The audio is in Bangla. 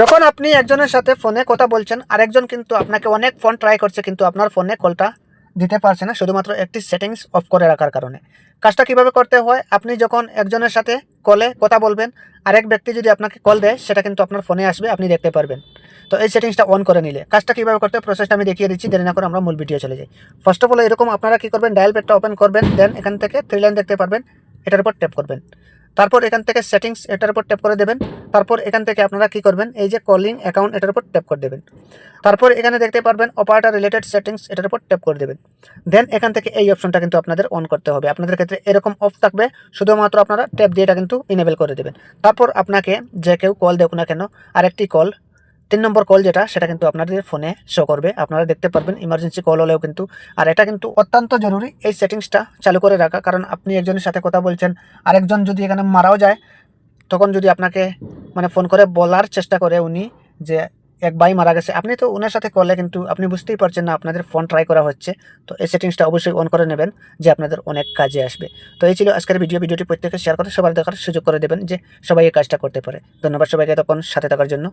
যখন আপনি একজনের সাথে ফোনে কথা বলছেন, আরেকজন কিন্তু আপনাকে অনেক ফোন ট্রাই করছে, কিন্তু আপনার ফোনে কলটা দিতে পারছে না, শুধুমাত্র একটি সেটিংস অফ করে রাখার কারণে। কাজটা কীভাবে করতে হয়? আপনি যখন একজনের সাথে কলে কথা বলবেন, আরেক ব্যক্তি যদি আপনাকে কল দেয়, সেটা কিন্তু আপনার ফোনে আসবে, আপনি দেখতে পারবেন। তো এই সেটিংসটা অন করে নিলে। কাজটা কীভাবে করতে প্রসেসটা আমি দেখিয়ে দিচ্ছি, দেরি না করে আমরা মূল ভিডিও চলে যাই। ফার্স্ট অফ অল এরকম আপনারা কী করবেন? ডায়াল প্যাডটা ওপেন করবেন দেন এখান থেকে থ্রি লাইন দেখতে পারবেন, এটার উপর ট্যাপ করবেন। তারপর এখান থেকে সেটিংস এটার উপর ট্যাপ করে দেবেন। তারপর এখান থেকে আপনারা কি করবেন? এই যে কলিং অ্যাকাউন্ট এটার উপর ট্যাপ করে দেবেন। তারপর এখানে দেখতে পারবেন অপারেটার রিলেটেড সেটিংস এটার উপর ট্যাপ করে দেবেন। দেন এখান থেকে এই অপশনটা কিন্তু আপনাদের অন করতে হবে। আপনাদের ক্ষেত্রে এরকম অফ থাকবে। শুধুমাত্র আপনারা ট্যাপ দিয়ে এটা কিন্তু ইনেবল করে দেবেন। তারপর আপনাকে যে কেউ কল দেখুন না কেন, আরেকটি কল তিন নম্বর কল যেটা, সেটা কিন্তু আপনাদের ফোনে শো করবে। আপনারা দেখতে পারবেন ইমার্জেন্সি কল হলেও কিন্তু। আর এটা কিন্তু অত্যন্ত জরুরি এই সেটিংসটা চালু করে রাখা। কারণ আপনি একজনের সাথে কথা বলছেন, আরেকজন যদি এখানে মারাও যায়, তখন যদি আপনাকে মানে ফোন করে বলার চেষ্টা করে উনি যে, এক ভাই মারা গেছে। আপনি তো ওনার সাথে করলে কিন্তু আপনি বুঝতেই পারছেন না আপনাদের ফোন ট্রাই করা হচ্ছে। তো এই সেটিংসটা অবশ্যই অন করে নেবেন, যে আপনাদের অনেক কাজে আসবে। তো এই ছিল আজকের ভিডিও ভিডিওটি প্রত্যেকে শেয়ার করে, সবার দেখার সুযোগ করে দেবেন যে সবাই এই কাজটা করতে পারে। ধন্যবাদ সবাইকে তখন সাথে থাকার জন্য।